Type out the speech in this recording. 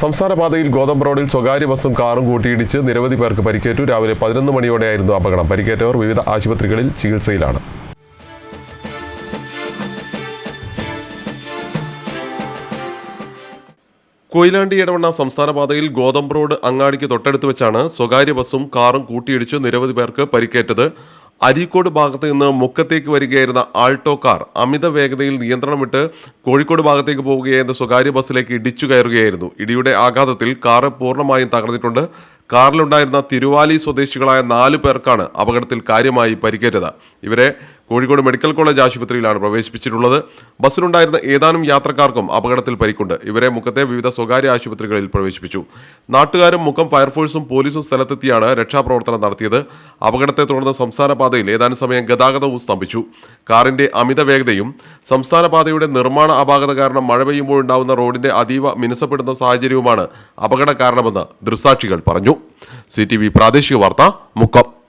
സംസ്ഥാന പാതയിൽ ഗോതമ്പ് റോഡിൽ സ്വകാര്യ ബസ്സും കാറും കൂട്ടിയിടിച്ച് നിരവധി പേർക്ക് പരിക്കേറ്റു. രാവിലെ പതിനൊന്ന് മണിയോടെയായിരുന്നു അപകടം. പരിക്കേറ്റവർ വിവിധ ആശുപത്രികളിൽ ചികിത്സയിലാണ്. കൊയിലാണ്ടി ഇടവണ്ണ സംസ്ഥാന പാതയിൽ ഗോതമ്പ് റോഡ് അങ്ങാടിക്ക് തൊട്ടടുത്ത് വെച്ചാണ് സ്വകാര്യ ബസ്സും കാറും കൂട്ടിയിടിച്ച് നിരവധി പേർക്ക് പരിക്കേറ്റത്. അരീക്കോട് ഭാഗത്ത് നിന്ന് മുക്കത്തേക്ക് വരികയായിരുന്ന ആൾട്ടോ കാർ അമിത വേഗതയിൽ നിയന്ത്രണം വിട്ട് കോഴിക്കോട് ഭാഗത്തേക്ക് പോവുകയായിരുന്ന സ്വകാര്യ ബസ്സിലേക്ക് ഇടിച്ചു കയറുകയായിരുന്നു. ഇടിയുടെ ആഘാതത്തിൽ കാറ് പൂർണമായും തകർന്നിട്ടുണ്ട്. കാറിലുണ്ടായിരുന്ന തിരുവാലി സ്വദേശികളായ നാല് പേർക്കാണ് അപകടത്തിൽ കാര്യമായി പരിക്കേറ്റത്. ഇവരെ കോഴിക്കോട് മെഡിക്കൽ കോളേജ് ആശുപത്രിയിലാണ് പ്രവേശിപ്പിച്ചിട്ടുള്ളത്. ബസ്സിലുണ്ടായിരുന്ന ഏതാനും യാത്രക്കാർക്കും അപകടത്തിൽ പരിക്കുണ്ട്. ഇവരെ മുഖത്തെ വിവിധ സ്വകാര്യ ആശുപത്രികളിൽ പ്രവേശിപ്പിച്ചു. നാട്ടുകാരും മുഖം ഫയർഫോഴ്സും പോലീസും സ്ഥലത്തെത്തിയാണ് രക്ഷാപ്രവർത്തനം നടത്തിയത്. അപകടത്തെ തുടർന്ന് സംസ്ഥാന പാതയിൽ ഏതാനും സമയം ഗതാഗതവും സ്തംഭിച്ചു. കാറിന്റെ അമിത വേഗതയും നിർമ്മാണ അപാകത കാരണം മഴ പെയ്യുമ്പോഴുണ്ടാവുന്ന റോഡിന്റെ അതീവ മിനുസപ്പെടുന്ന സാഹചര്യവുമാണ് അപകട കാരണമെന്ന് ദൃസാക്ഷികൾ പറഞ്ഞു. സി പ്രാദേശിക വാർത്ത മുക്കം.